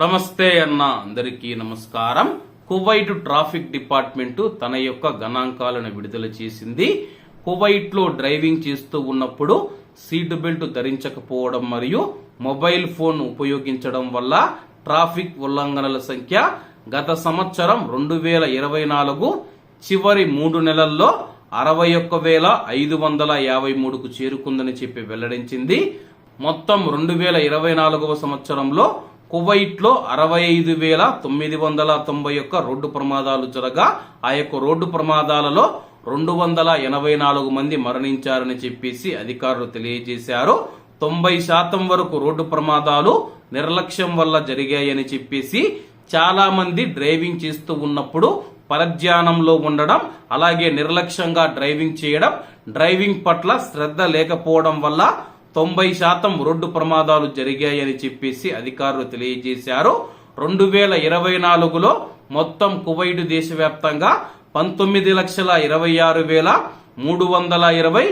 నమస్తే అన్న అందరికీ నమస్కారం. కువైట్ ట్రాఫిక్ డిపార్ట్మెంటు తన యొక్క గణాంకాలను విడుదల చేసింది. కువైట్లో డ్రైవింగ్ చేస్తూ ఉన్నప్పుడు సీట్ బెల్ట్ ధరించకపోవడం మరియు మొబైల్ ఫోన్ ఉపయోగించడం వల్ల ట్రాఫిక్ ఉల్లంఘనల సంఖ్య గత సంవత్సరం రెండు వేల ఇరవై నాలుగు చివరి మూడు నెలల్లో అరవై ఒక్క వేల ఐదు వందల యాభై మూడుకు చేరుకుందని చెప్పి వెల్లడించింది. మొత్తం రెండు వేల ఇరవై నాలుగవ సంవత్సరంలో కువైట్లో అరవై ఐదు వేల తొమ్మిది వందల తొంభై ఒక్క రోడ్డు ప్రమాదాలు జరగా ఆ యొక్క రోడ్డు ప్రమాదాలలో రెండు వందల ఎనభై నాలుగు మంది మరణించారని చెప్పేసి అధికారులు తెలియజేశారు. తొంభై శాతం వరకు రోడ్డు ప్రమాదాలు నిర్లక్ష్యం వల్ల జరిగాయని చెప్పేసి చాలా మంది డ్రైవింగ్ చేస్తూ ఉన్నప్పుడు పరధ్యానంలో ఉండడం అలాగే నిర్లక్ష్యంగా డ్రైవింగ్ చేయడం డ్రైవింగ్ పట్ల శ్రద్ధ లేకపోవడం వల్ల తొంభై శాతం రోడ్డు ప్రమాదాలు జరిగాయని చెప్పేసి అధికారులు తెలియజేశారు. రెండు వేల ఇరవై నాలుగులో మొత్తం కువైట్ దేశవ్యాప్తంగా పంతొమ్మిది లక్షల ఇరవై ఆరు వేల మూడు వందల ఇరవై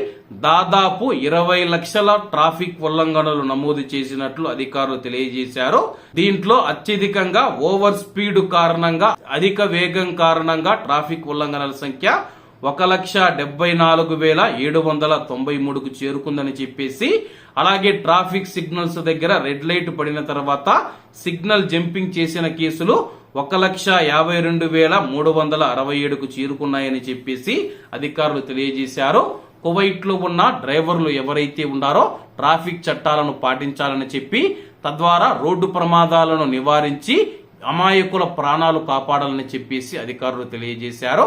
దాదాపు ఇరవై లక్షల ట్రాఫిక్ ఉల్లంఘనలు నమోదు చేసినట్లు అధికారులు తెలియజేశారు. దీంట్లో అత్యధికంగా ఓవర్ స్పీడ్ కారణంగా అధిక వేగం కారణంగా ట్రాఫిక్ ఉల్లంఘనల సంఖ్య ఒక లక్ష డెబ్బై నాలుగు వేల ఏడు వందల తొంభై మూడుకు చేరుకుందని చెప్పేసి అలాగే ట్రాఫిక్ సిగ్నల్స్ దగ్గర రెడ్ లైట్ పడిన తర్వాత సిగ్నల్ జంపింగ్ చేసిన కేసులు ఒక లక్ష యాభై రెండు వేల మూడు వందల అరవై ఏడుకు చేరుకున్నాయని చెప్పేసి అధికారులు తెలియజేశారు. కువైట్లో ఉన్న డ్రైవర్లు ఎవరైతే ఉన్నారో ట్రాఫిక్ చట్టాలను పాటించాలని చెప్పి తద్వారా రోడ్డు ప్రమాదాలను నివారించి అమాయకుల ప్రాణాలు కాపాడాలని చెప్పేసి అధికారులు తెలియజేశారు.